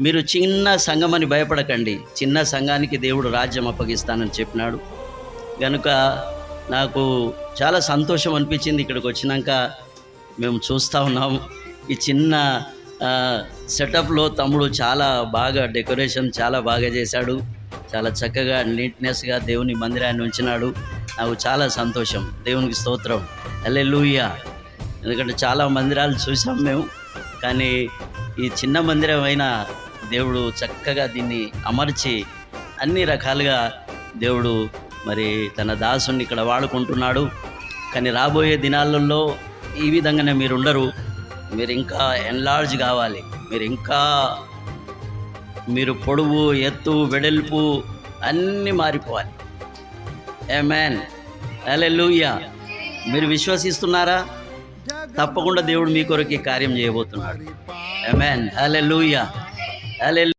మీరు చిన్న సంఘం అని భయపడకండి. చిన్న సంఘానికి దేవుడు రాజ్యం అప్పగిస్తానని చెప్పినాడు. కనుక నాకు చాలా సంతోషం అనిపించింది ఇక్కడికి వచ్చినాక మేము చూస్తూ ఉన్నాము. ఈ చిన్న సెటప్లో తమ్ముడు చాలా బాగా డెకరేషన్ చాలా బాగా చేశాడు. చాలా చక్కగా నీట్నెస్గా దేవుని మందిరాన్ని ఉంచినాడు. నాకు చాలా సంతోషం. దేవునికి స్తోత్రం. అల్లే ఎందుకంటే చాలా మందిరాలు చూసాం మేము. కానీ ఈ చిన్న మందిరం అయినా దేవుడు చక్కగా దీన్ని అమర్చి అన్ని రకాలుగా దేవుడు మరి తన దాసుని ఇక్కడ వాడుకుంటున్నాడు. కానీ రాబోయే దినాలలో ఈ విధంగానే మీరు ఉండరు మీరు ఇంకా ఎన్లార్జ్ కావాలి. మీరు ఇంకా మీరు పొడవు ఎత్తు వెడల్పు అన్నీ మారిపోవాలి. ఏ మ్యాన్ అలెలుయా మీరు విశ్వసిస్తున్నారా? తప్పకుండా దేవుడు మీ కొరకు కార్యం చేయబోతున్నాడు. ఏ మ్యాన్ అలెలుయా అలెలు